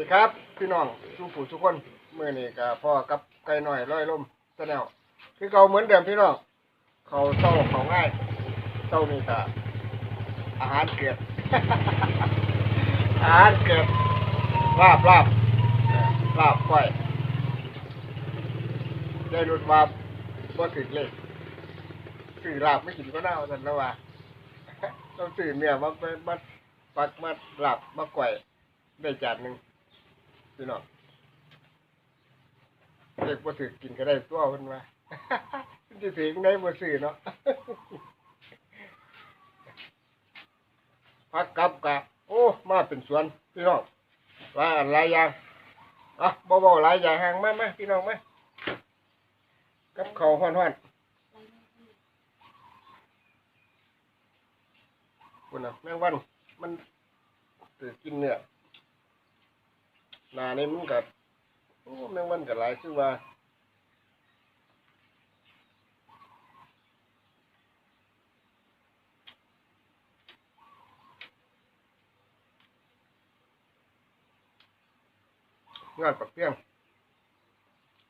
ดีครับ พี่น้องทุกผู้ทุกคนเมื่อนี้ก็พ่อกับไก่หน่อยร้อยลมแนวคือเก่าเหมือนเดิมพี่น้องเขาเศร้าเขาง่ายเศร้านี่ก็อาหารเกิดอาหารเกิดลาบลาบลาบก้อยได้รุดมาบ่ถึงเลยสื่อลาบไม่กินก็น่าสันแล้วว่าต้องสื่อเนี่ยมาไปมาปักมาลาบมาก้อยได้จานหนึ่ง พี่น้องเด็กบ่ถือกินก็ได้ตัวเพิ่นว่ามันจะถึงได้บ่ซื้อเนาะพักกลับกะโอ้ มาเป็นสวน พี่น้องว่าหลายอย่างอะบ่บ่หลายอย่างห่างมามาพี่น้องมากับข้าวฮ้อนคุณนะแมงวันมันถือกินเนื้อ หนานี่มันกับโอ้แมงวันกับหลายคือว่าเงานปักเปี้ยง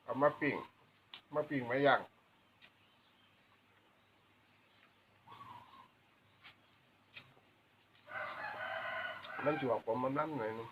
เอามาปิ้งมาปิ้งมาย่างมันจวกผมมันน้ำหน่อยนึง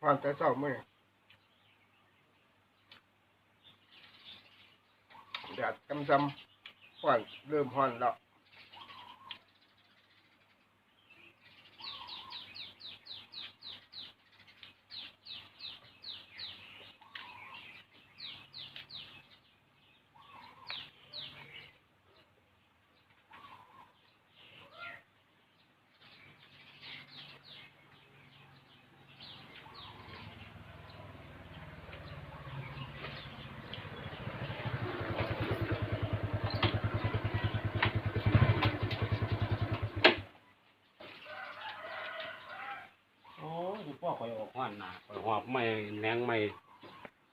ความแต่เศร้าเมื่อแดดจำซำห่อนเริ่มห่อนแล้ว โอ้ยพ่อ คอยออกห้อนหนาคอยหอบไม่แหนงไม่